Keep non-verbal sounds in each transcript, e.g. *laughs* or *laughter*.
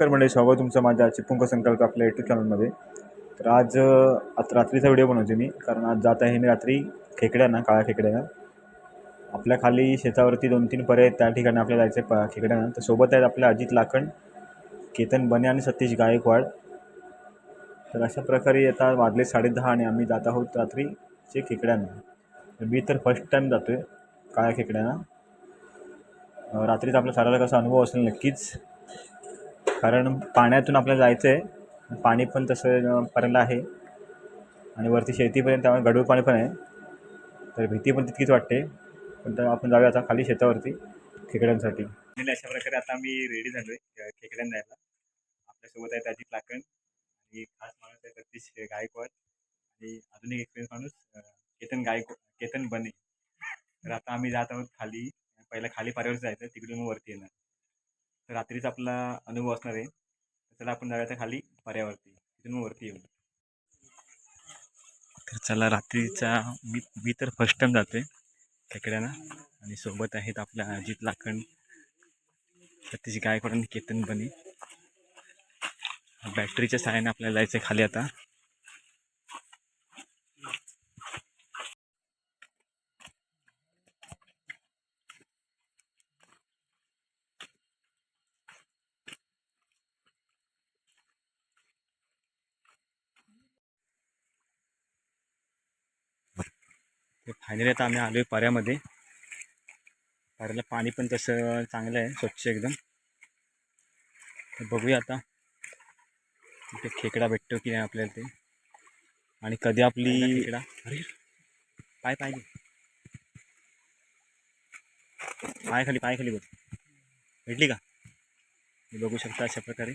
तर म्हणजे स्वागत तुमचं माझ्या चिपुंक संकल्प आपल्या युट्यूब चॅनलमध्ये तर आज आता रात्रीचा व्हिडिओ बनवते मी कारण आज जात आहे मी रात्री खेकड्यांना काळ्या खेकड्यांना. आपल्या खाली शेतावरती दोन तीन पर्याय आहेत त्या ठिकाणी आपल्याला जायचं आहे प खेकड्यांना. तर सोबत आहेत आपल्या अजित लाखण केतन बने आणि सतीश गायकवाड. तर अशा प्रकारे आता वाजले साडेदहा आणि आम्ही जात आहोत रात्रीचे खेकड्यांना. तर मी तर फर्स्ट टाईम जातो आहे काळ्या खेकड्यांना. रात्रीचा आपल्या साराला कसा अनुभव असेल नक्कीच. कारण पाण्यातून आपल्याला जायचं आहे पाणी पण तसं पर्यंत आहे. आणि वरती शेतीपर्यंत त्यामुळे गडूळ पाणी पण आहे. तर भीती पण तितकीच वाटते. पण तर आपण जाऊया आता खाली शेतावरती खेकड्यांसाठी. अशा प्रकारे आता आम्ही रेडी झालो आहे खेकड्यांना जायला आपल्यासोबत आहे त्याची लाकण आणि खास माणूस आहे सतीश गायकवाड. आणि अजून एक एक्सपिरियन्स माणूस केतन गायक केतन बने. तर आता आम्ही जात आहोत खाली. पहिला खाली पाऱ्यावर जायचं तिकडून मग वरती येणार. रात्रीचा आपला अनुभव असणार आहे चला आपण जाऊया खाली पर्यावरती तिथून वरती येऊ तर चला रात्रीचा मी मी तर फर्स्ट टाईम जातो आहे खेकड्यानं. आणि सोबत आहेत आपल्या अजित लाखन सतीश गायकवाड आणि केतन बने. बॅटरीच्या सहाय्याने आपल्याला जायचं आहे खाली आता. तर फायनली आता आम्ही आलो आहे पर्यामध्ये पर्याला पाणी पण तसं चांगलं आहे स्वच्छ एकदम. तर बघूया आता. तिथे खेकडा भेटतो की नाही आपल्याला ते. आणि कधी आपली खेकडा? अरे. पाय पाय घे. पाय खाली पाय खाली बघ. भेटली का? हे बघू शकता अशा प्रकारे.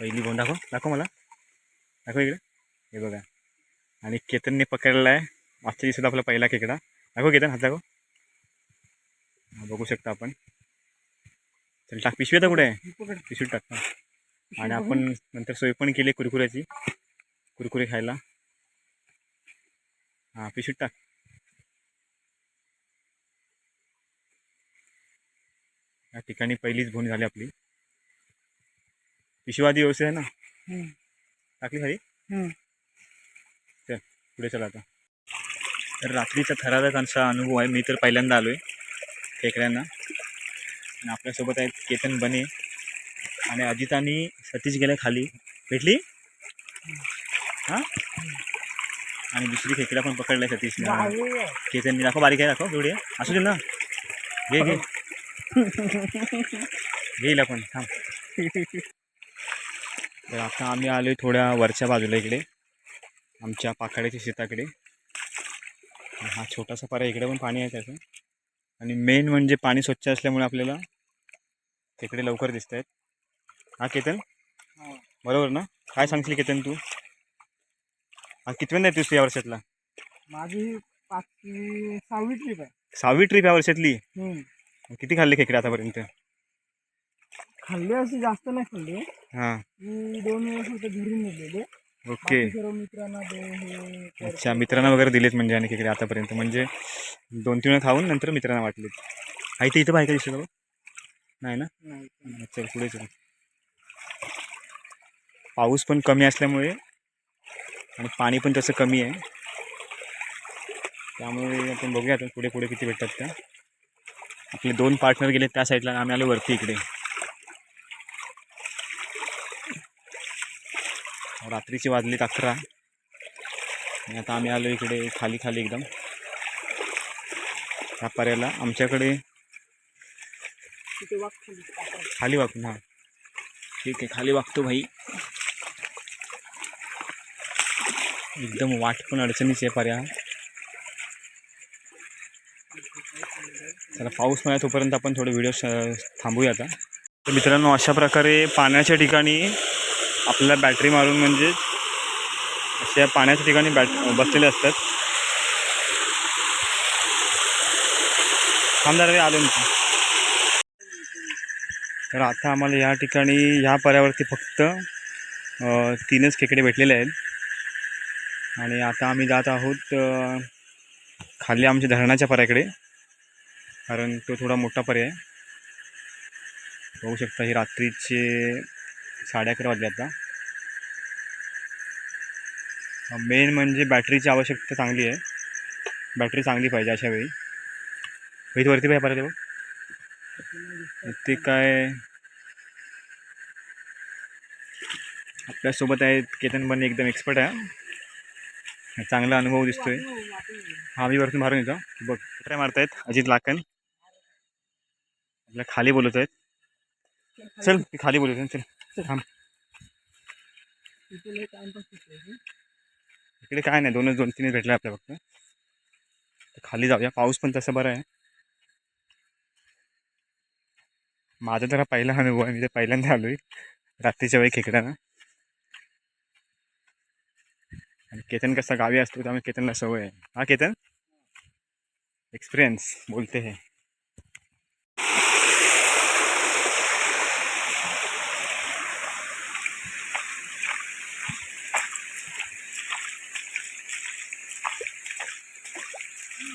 पहिली बोंड दाखव दाखव मला. दाखव इकडे. हे बघा. आणि केतनने पकडलेला आहे. मागच्या दिवसात आपला पहिला खेकडा. दाखव केतन हात दाखव. हा, बघू शकता आपण. चल टाक. पिशवी आता कुठे आहे? पिशवी टाक. आणि आपण नंतर सोय पण केली कुरकुऱ्याची. कुरकुरे खायला. हां पिशवीत टाक. या ठिकाणी पहिलीच भूण झाली आपली. पिशवी आधी व्यवस्थित आहे ना? टाकली खाली चल पुढे चला आता. तर रात्रीचा थरारक असा अनुभव आहे. मी तर पहिल्यांदा आलो आहे खेकड्यांना आणि आपल्यासोबत आहेत केतन बने आणि अजित आणि सतीश गेले खाली. भेटली? हां? आणि दुसरी खेकडा पण पकडलाय सतीशने. केतनने दाखव बारीक आहे दाखव एवढी. आहे. असू दे ना. घे घे. *laughs* घेईल आपण थांब. तर आता आम्ही आलो थोड्या वरच्या बाजूला इकडे आमच्या पाखाड्याच्या शेताकडे. हा छोटासा पारा इकडे पण पाणी आहे त्याचं. आणि मेन म्हणजे पाणी स्वच्छ असल्यामुळे आपल्याला तिकडे लवकर दिसत आहेत हा केतन? बरोबर ना? काय सांगशील केतन तू? हा कितव्यांदा येतोस तू या वर्षातला? माझी पाचवी सहावी ट्रिप आहे. सहावी ट्रिप या वर्षातली. किती खाल्ले खेकडे आतापर्यंत? खाल्ले असे जास्त नाही खाल्ले. हां. मी दोन वेळेस होते घरी नेलेले. ओके. बाकी सर्व मित्रांना दे हे कर. अच्छा मित्रांना वगैरे दिलेत म्हणजे आणि खेकडे आतापर्यंत. म्हणजे दोन तीन खाऊन नंतर मित्रांना वाटलेत. आहे ते इथं बायका दिसलं का? बघ? नाही ना? नाही. चल पुढे चल. पाऊस पण कमी असल्यामुळे आणि पाणी पण तसं कमी आहे. त्यामुळे आपण बघूया आता पुढे पुढे किती भेटतात त्या. आपले दोन पार्टनर गेले त्या साईडला आणि आम्ही आलो वरती इकडे. रात्रीची वाजलीत अकरा. आणि आता आम्ही आलो इकडे खाली खाली एकदम. ह्या पर्याला आमच्याकडे खाली. वाकून हां. ठीक आहे खाली वागतो भाई. एकदम वाट पण अडचणीची आहे पर्या. चला पाऊस नाही तोपर्यंत आपण थोडे व्हिडिओ थांबूया आता. तर मित्रांनो अशा प्रकारे पाण्याच्या ठिकाणी आपल्याला बॅटरी मारून म्हणजे अशा पाण्याच्या ठिकाणी बॅट बसलेले असतात. थांबदार रे आलो मी तर आता आम्हाला या ठिकाणी ह्या पर्यावरती फक्त तीनच खेकडे भेटलेले आहेत. आणि आता आम्ही जात आहोत खाली आमच्या धरणाच्या पर्याकडे कारण तो थोडा मोठा पर्याय बघू शकता ही रात्रीचे साडे अकरा वाजले आता. मेन म्हणजे बॅटरीची आवश्यकता चांगली आहे. बॅटरी चांगली पाहिजे अशा वेळी. इथे वरती पाहिजे पाहिजे बघ ते काय? आपल्यासोबत आहेत केतन बने एकदम एक्सपर्ट आहे. चांगला अनुभव दिसतोय. हा मी वरतून मारून येतो. बघ ट्राय मारतायत. अजित लाकन आपल्या खाली बोलत आहेत चल खाली बोलत आहे, चल. थांब. इकडे काय नाही दोनच दोन तीनच भेटले आपल्या फक्त. तर खाली जाऊया पाऊस पण तसं बरं आहे. माझा जरा पहिला अनुभव आहे मी तर पहिल्यांदा आलोय रात्रीच्या वेळी खेकड्यानं आणि केतन कसा गावी असतो त्यामुळे केतनला सवय आहे. हा केतन? एक्सपिरियन्स बोलते हे.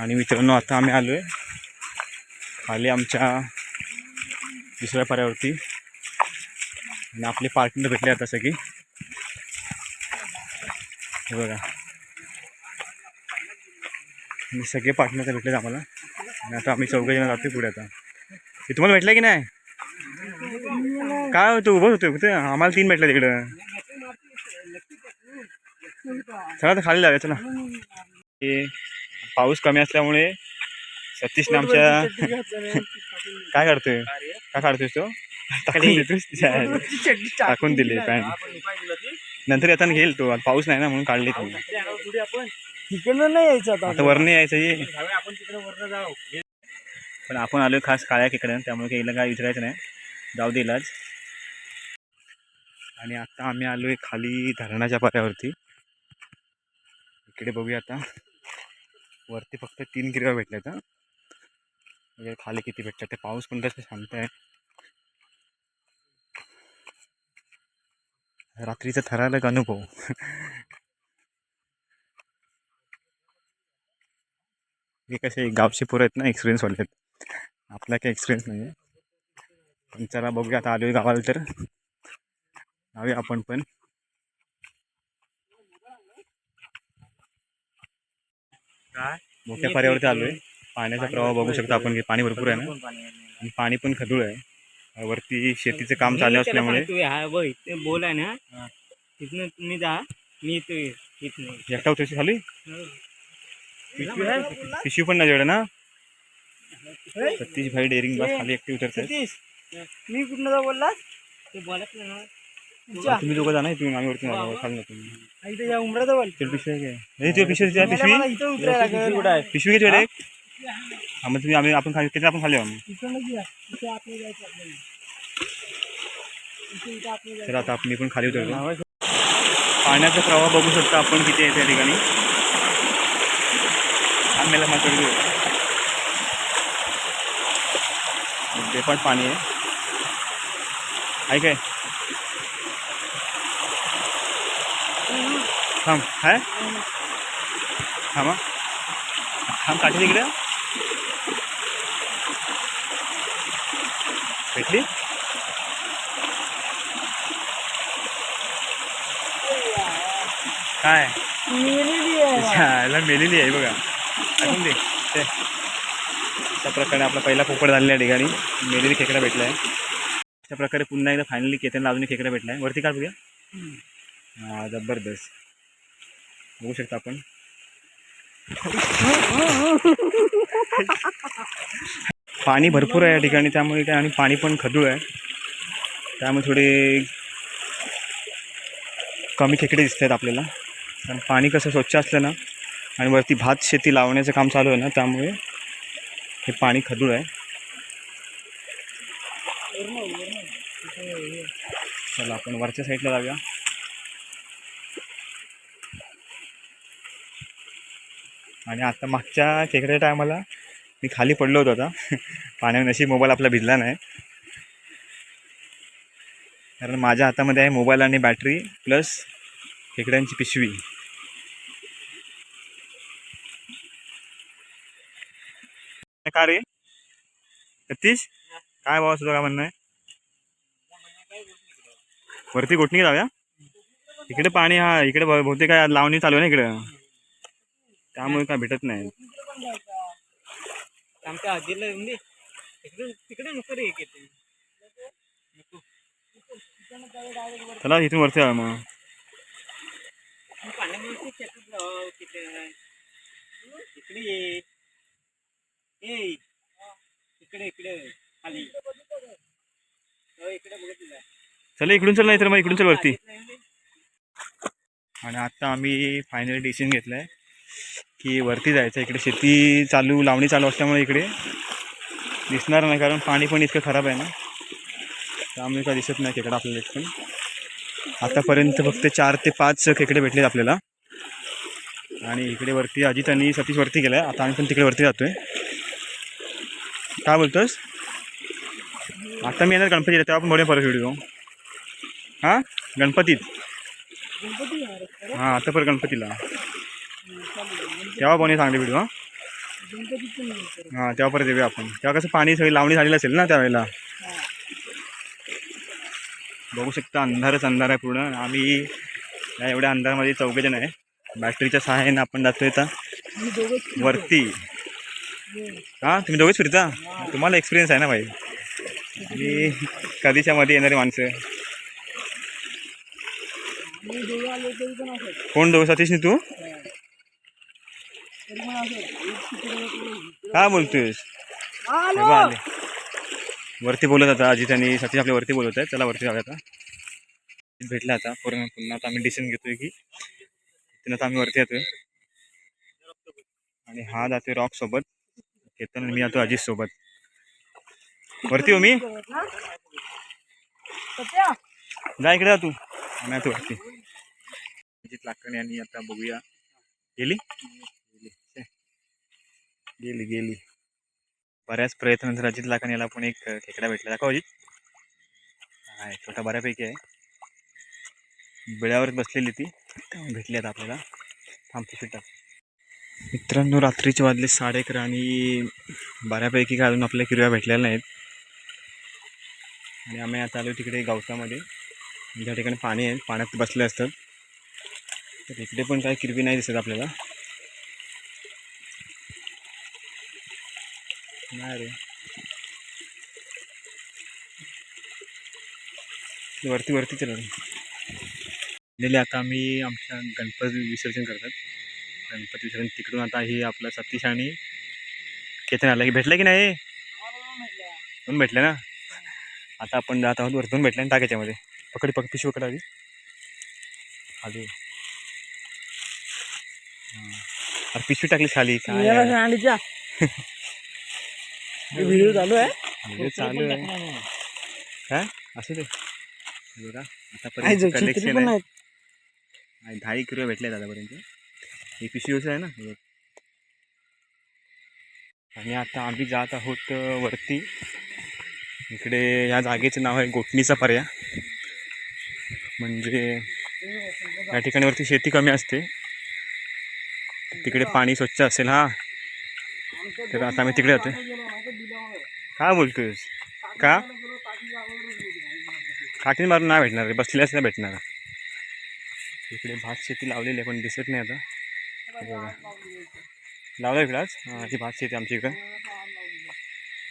आणि मित्रांनो आता आम्ही आलो आहे खाली आमच्या दुसऱ्या पर्यावरती आणि आपले पार्टनर भेटले आता सगळी. हे बघा. आणि सगळे पार्टनर तर भेटलेत आम्हाला. आणि आता आम्ही चौघजण जातो पुढे आता. हे तुम्हाला भेटलं की नाही? काय होतं उभं होतं कुठे? आम्हाला तीन भेटले तिकडं चला तर खाली जाऊया चला. ते पाऊस कमी असल्यामुळे सतीशने आमच्या काय काढतोय काय काढतोय तो? *laughs* *laughs* टाकून दिली पॅन्ट नंतर येताना घेईल तो. पाऊस नाही ना म्हणून काढली तुम्ही तिकडनं नाही यायचं आता वरने यायचं ये पण आपण आलोय खास काळ्या खेकड्यानं त्यामुळे काही काय विचारायचं नाही. जाऊ दे इलाज. आणि आता आम्ही आलोय खाली धरणाच्या पाऱ्यावरती. इकडे बघूया आता. वरती फक्त तीन गिरवा भेटल्या आहेत म्हणजे खाली किती भेटतात ते पाऊस पण तसं शांत आहे रात्रीचा थरारक अनुभव. हे कसे गावचे पोरं आहेत ना एक्सपिरियन्स वाले आहेत. आपला काही एक्सपिरियन्स नाही आहे पण चला बघूया आता आलो गावाला तर. जाऊया आपण पण. मोठ्या पर्यावरती आलोय. पाण्याचा प्रवाह बघू शकता आपण की पाणी भरपूर आहे ना? आणि पाणी पण खदूळ आहे. वरती शेतीचं काम चालू असल्यामुळे. हा बोल आहे ना. हा. तिथनं तुम्ही जा मी एकटा उतरशी खाली? पिशवी आहे? पिशवी पण नाही ना? सतीश भाई डेअरिंग बस खाली एकटी उतरत मी कुठनं जा बोलला ते बोलत नाही ना. तुम्ही दोघं जाणार तुम्ही आम्ही वरती आलो खाली ना तुम्ही इथे या उमराजवळ तेल पिशवी आहे काय नाही तुझ्या पिशवी आहे पिशवी मला इथं उतरायला लागेल पिशवी किती वेळ हा मग तुम्ही आम्ही आपण खाली किती आपण खाली आहो मग इकडनं घ्या इथे आपल्याला जायचं आपल्याला इथे इथं आपल्याला तर आता आपण पण खाली उतरतो पाण्याचा प्रवाह बघू शकता आपण किती आहे त्या ठिकाणी आम्हाला मात्र ते पण पाणी आहे आहे काय थांब. हाय थांबा. थांब काठी तिकडे. भेटली? काय? मेलेली आहे बघा. ऐकून दे. ते अशा प्रकारे आपला पहिला पोपट झालेला आहे ठिकाणी. मेलेली खेकडा भेटला आहे. अशा प्रकारे पुन्हा एकदा फायनली केतनला अजून खेकडा भेटला आहे. वरती काढ बघूया. हा जबरदस्त. बघू शकता आपण. पाणी भरपूर आहे या ठिकाणी त्यामुळे काय आणि पाणी पण खदूळ आहे. त्यामुळे थोडे कमी खेकडे दिसत आहेत आपल्याला. कारण पाणी कसं स्वच्छ असलं ना आणि वरती भात शेती लावण्याचं काम चालू आहे ना त्यामुळे हे पाणी खदूळ आहे. चला आपण वरच्या साईडला जाऊया. आणि आता मागच्या खेकड्या टायमाला मी खाली पडलो होतो आता. *laughs* पाण्यावर नशीब मोबाईल आपला भिजला नाही. कारण माझ्या हातामध्ये आहे मोबाईल आणि बॅटरी प्लस खेकड्यांची पिशवी. का रे? सतीश काय भाव तुझं काय म्हणणं आहे? वरती गोटणी जाऊया इकडे पाणी हा इकडे बहुतेक काय लावणी चालू आहे ना इकडे. त्यामुळे काय भेटत नाही. आमच्या आजीला तिकडे तिकडे नको रे एक येते. चला इथून वरती जाऊया मग. ये. इकडे इकडे खाली. हो, इकडे. चला इकडून चल नाही तर मग इकडून चल वरती. आणि आता आम्ही फायनली डिसिजन घेतलं आहे की वरती जायचं इकडे शेती चालू लावणी चालू असल्यामुळे इकडे. दिसणार नाही कारण पाणी पण इतकं खराब आहे ना. त्यामुळे काय दिसत नाही खेकडा आपल्याला पण आतापर्यंत फक्त चार ते पाच खेकडे भेटलेत आपल्याला. आणि इकडे वरती अजित आणि सतीश वरती गेलाय. आता आम्ही पण तिकडे वरती जातोय. काय बोलतोस? आता मी येणार गणपतीला तेव्हा आपण बघूया परत व्हिडिओ हां? गणपतीत. हां आता परत गणपतीला. तेव्हा पण चांगली व्हिडिओ हां? हां तेव्हा परत येऊया आपण. तेव्हा कसं पाणी सगळी लावणी झालेलं असेल ना त्यावेळेला? बघू शकता अंधारच अंधार आहे पूर्ण. आम्ही या एवढ्या अंधारामध्ये चौघेजण आहे. बॅटरीच्या सहाय्याने आपण जातो येतं वरती. हां तुम्ही दोघेच फिरता? तुम्हाला एक्सपिरियन्स आहे ना भाई. आणि कधीच्या मध्ये येणारी माणसं. कोण दोघं? सतीश तू तरी पण असत एक तिकडे एक इकडे. काय बोलतोयस हे आलो. वरती बोलत आता अजित आणि सतीश आपल्या वरती बोलत आहे चला वरती जाऊया आता. भेटला आता. पूर्ण पुन्हा आता आम्ही डिसिजन घेतोय की तिथून आता आम्ही वरती येतोय. आणि हा जातोय रॉक सोबत. केतन मी जातो अजित सोबत. वरती हो मी. जा इकडे जा तू. आम्ही येतो वरती. अजित लाकडे आणि आता बघूया. गेली. गेली गेली. बऱ्याच प्रयत्नानंतर अजित लाखाने याला पण एक खेकडा भेटला. दाखव अजित. हा छोटा बऱ्यापैकी आहे. बिळावर बसलेली ती. भेटली आता आपल्याला? थांबतो फिटा मित्रांनो रात्रीचे वाजले साडे अकरा आणि बऱ्यापैकी काय अजून आपल्या किरव्या भेटलेल्या नाहीत. आणि आम्ही आता आलो तिकडे गवतामध्ये. ज्या ठिकाणी पाणी आहे. पाण्यात बसले असतात. तर इकडे पण काही किरवी नाही दिसत आपल्याला. नाही रे वरती वरती चला. गेले आता आम्ही आमच्या गणपती विसर्जन करतात. गणपती विसर्जन तिकडून आता ही आपला सतीश आणि केतन आला. की भेटलं की नाही? दोन भेटले ना? आता आपण जात आहोत वरतून. भेटले आणि टाकायच्यामध्ये पकडी पकड पिशवी पकड आधी. आधी. अरे पिशवी टाकली खाली. काय? *laughs* व्हिडिओ चालू आहे? व्हिडिओ चालू आहे. काय? असू दे. बघा आतापर्यंत कलेक्शन आहे. दहा किलो भेटले आतापर्यंत ही पिशवी असं आहे ना हे. आणि आता आम्ही जात आहोत वरती. इकडे या जागेचं नाव आहे गोटणीचा पर्या. म्हणजे या ठिकाणी वरती शेती कमी असते. तिकडे पाणी स्वच्छ असेल हा. तर आता आम्ही तिकडे जातोय. काय बोलतोयस का? काठी मारून नाही भेटणार रे बसल्याच नाही भेटणार. इकडे भात शेती लावलेली आहे पण दिसत नाही आता. बघा. लावलं इकडं आज? हां ती भात शेती आमच्या इकडं.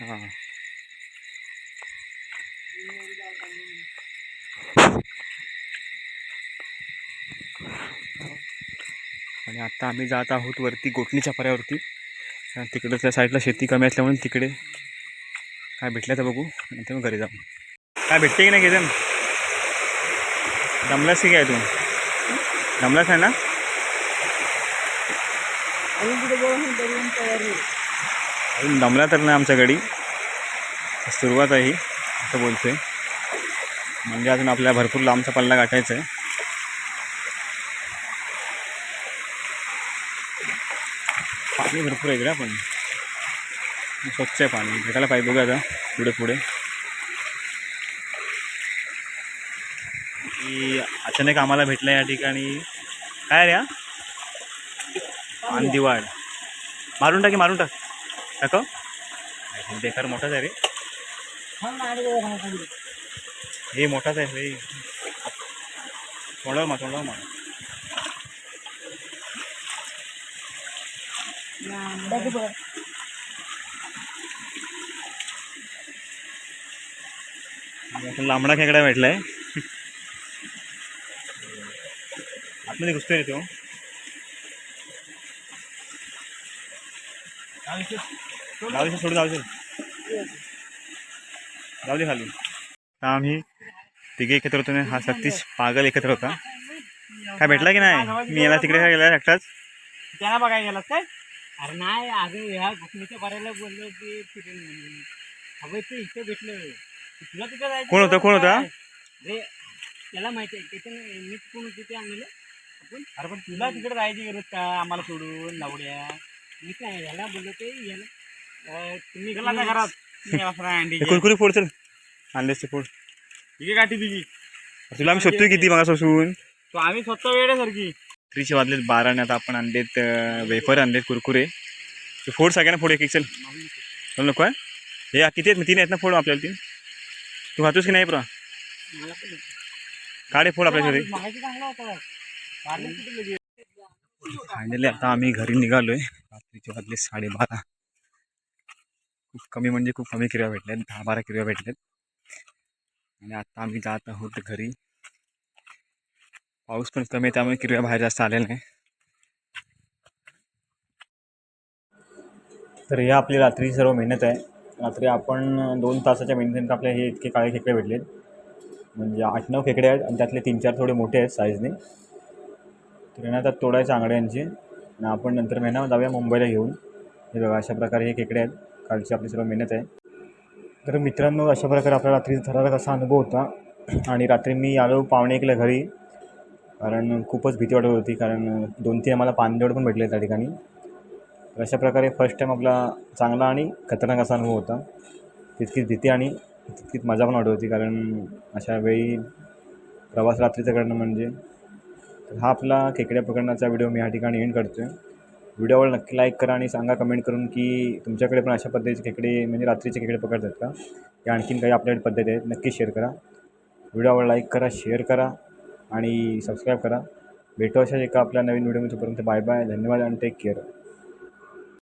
हां. आणि आत्ता आम्ही जात आहोत वरती गोटणीच्या पर्यावरती तिकडं त्या साईडला शेती कमी असल्यामुळे तिकडे काय भेटलं तर बघू. नंतर मग घरी जाऊ. काय भेटते की नाही केजन दमलास की काय तू? दमलास आहे ना? अजून दमला तर नाही आमच्या गाडी सुरुवात आहे ही. असं बोलतोय. म्हणजे अजून आपल्याला भरपूर लांबचा पल्ला गाठायचा आहे. पाणी भरपूर आहे इकडे पण. स्वच्छ आहे पाणी. भेटायला पाहिजे बघा आता पुढे पुढे. की अचानक आम्हाला भेटलं या ठिकाणी. काय रे हा? अंदिवाड मारून टाकी मारून टाक. टाक बेकार मोठाच आहे रे. हे मोठाच आहे रे थोडं मा थोडं मा बघ, बघ. आता लांबडा खेकडा भेटलाय. आतमध्ये घुसतोय तो. जाऊ सोडून जाऊ जाऊ दे. खाली. आता आम्ही तिघे एकत्र होतो हा सतीश पागल एकत्र होता. काय भेटला की नाही? मी याला तिकडे काय गेला एकटाच? त्यांना बघायला गेलास काय? अरे नाही अगं ह्या घुसणीच्या बऱ्याला बोललो की म्हणून. अगं ते इथे भेटलं. तुला तिथे जायचं कोण होतं? कोण होता? रे त्याला माहिती आहे मी कोण आणलेलं आपण अरे पण तुला तिकडे जायची गरज का? आम्हाला सोडून लावड्या मी काय याला बोललो ते अं, तुम्ही घरात. हे कुरकुरी फोड चल. आणलेस ते फोड. गाठी तुझी तुला आम्ही शोधतोय किती मागापासून तो आम्ही स्वतः वेळेसारखी. त्रीचे वाजलेत बारा आणि आता आपण आणलेत वेफर आणलेत कुरकुरे. ते फोड सगळ्यांना फोड एक एक चल. चल नको आहे हे किती आहेत? तीन आहेत ना फोड आपल्याला तीन. तू खातोस की नाही पुरा काढे फोड आपल्या घरी. फायनली आता आम्ही घरी निघालोय. रात्रीचे वाजले साडेबारा. खूप कमी म्हणजे खूप कमी किरव्या भेटल्यात. दहा बारा किरव्या भेटल्यात. आणि आता आम्ही जात आहोत घरी. पाऊस पण कमी आहे त्यामुळे किरव्या बाहेर जास्त आलेल्या नाही. तर हे आपली रात्रीची सर्व मेहनत आहे. रात्री आपण दोन तासाच्या मेहनतीनंतर आपल्या हे इतके काळे खेकडे भेटलेत. म्हणजे आठ नऊ खेकडे आहेत आणि त्यातले तीन चार थोडे मोठे आहेत साईजने तर आता तोडायचे आंगड्यांचे आणि आपण नंतर महिना जाऊया मुंबईला घेऊन. हे बघा अशा प्रकारे हे खेकडे आहेत. कालची आपली सर्व मेहनत आहे. तर मित्रांनो अशा प्रकारे आपल्या रात्री थरारक असा अनुभव होता. आणि रात्री मी आलो पाहुणे एकला घरी. कारण खूपच भीती वाटत होती. कारण दोन तीन आम्हाला पाणदेवड पण भेटले त्या ठिकाणी. तर अशा प्रकारे फर्स्ट टाईम आपला चांगला आणि खतरनाक असा अनुभव होता. तितकीच भीती आणि तितकीच मजा पण वाटत होती कारण अशा वेळी प्रवास रात्रीचं करणं म्हणजे. तर हा आपला खेकड्या पकडण्याचा व्हिडिओ मी या ठिकाणी एंड करतो आहे व्हिडिओवर नक्की लाईक करा आणि सांगा कमेंट करून की तुमच्याकडे पण अशा पद्धतीचे खेकडे म्हणजे रात्रीचे खेकडे पकडतात का? या आणखीन काही आपल्याकडे पद्धती आहेत नक्की शेअर करा. व्हिडिओवर लाईक करा शेअर करा आणि सबस्क्राईब करा. भेटू अशा एका आपल्या नवीन व्हिडिओमध्ये तोपर्यंत बाय बाय धन्यवाद आणि टेक केअर